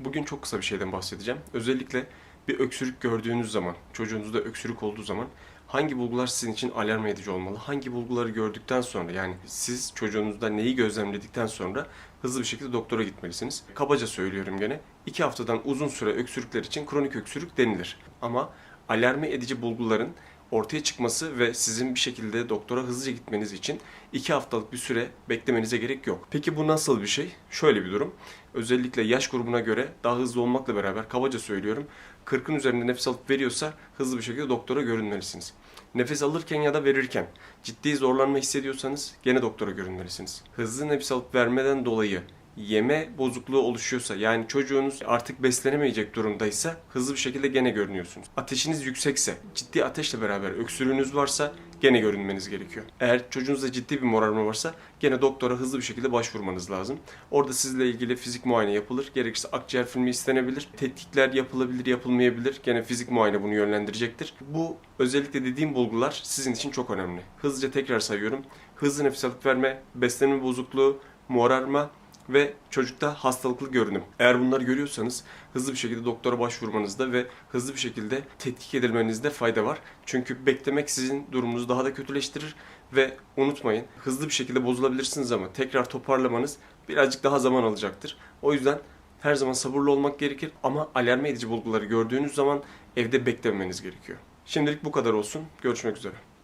Bugün çok kısa bir şeyden bahsedeceğim. Özellikle bir öksürük gördüğünüz zaman, çocuğunuzda öksürük olduğu zaman hangi bulgular sizin için alarm edici olmalı? Hangi bulguları gördükten sonra yani siz çocuğunuzda neyi gözlemledikten sonra hızlı bir şekilde doktora gitmelisiniz. Kabaca söylüyorum gene. 2 haftadan uzun süre öksürükler için kronik öksürük denilir. Ama alarmi edici bulguların ortaya çıkması ve sizin bir şekilde doktora hızlıca gitmeniz için 2 haftalık bir süre beklemenize gerek yok. Peki bu nasıl bir şey? Şöyle bir durum. Özellikle yaş grubuna göre daha hızlı olmakla beraber kabaca söylüyorum. 40'ın üzerinde nefes alıp veriyorsa hızlı bir şekilde doktora görünmelisiniz. Nefes alırken ya da verirken ciddi zorlanma hissediyorsanız gene doktora görünmelisiniz. Hızlı nefes alıp vermeden dolayı yeme bozukluğu oluşuyorsa yani çocuğunuz artık beslenemeyecek durumdaysa hızlı bir şekilde gene görünüyorsunuz. Ateşiniz yüksekse, ciddi ateşle beraber öksürüğünüz varsa gene görünmeniz gerekiyor. Eğer çocuğunuzda ciddi bir morarma varsa gene doktora hızlı bir şekilde başvurmanız lazım. Orada sizle ilgili fizik muayene yapılır. Gerekirse akciğer filmi istenebilir. Tetkikler yapılabilir, yapılmayabilir. Gene fizik muayene bunu yönlendirecektir. Bu özellikle dediğim bulgular sizin için çok önemli. Hızlıca tekrar sayıyorum. Hızlı nefes alıp verme, beslenme bozukluğu, morarma, ve çocukta hastalıklı görünüm. Eğer bunları görüyorsanız hızlı bir şekilde doktora başvurmanızda ve hızlı bir şekilde tetkik edilmenizde fayda var. Çünkü beklemek sizin durumunuzu daha da kötüleştirir ve unutmayın hızlı bir şekilde bozulabilirsiniz ama tekrar toparlamanız birazcık daha zaman alacaktır. O yüzden her zaman sabırlı olmak gerekir ama alarm edici bulguları gördüğünüz zaman evde beklememeniz gerekiyor. Şimdilik bu kadar olsun. Görüşmek üzere.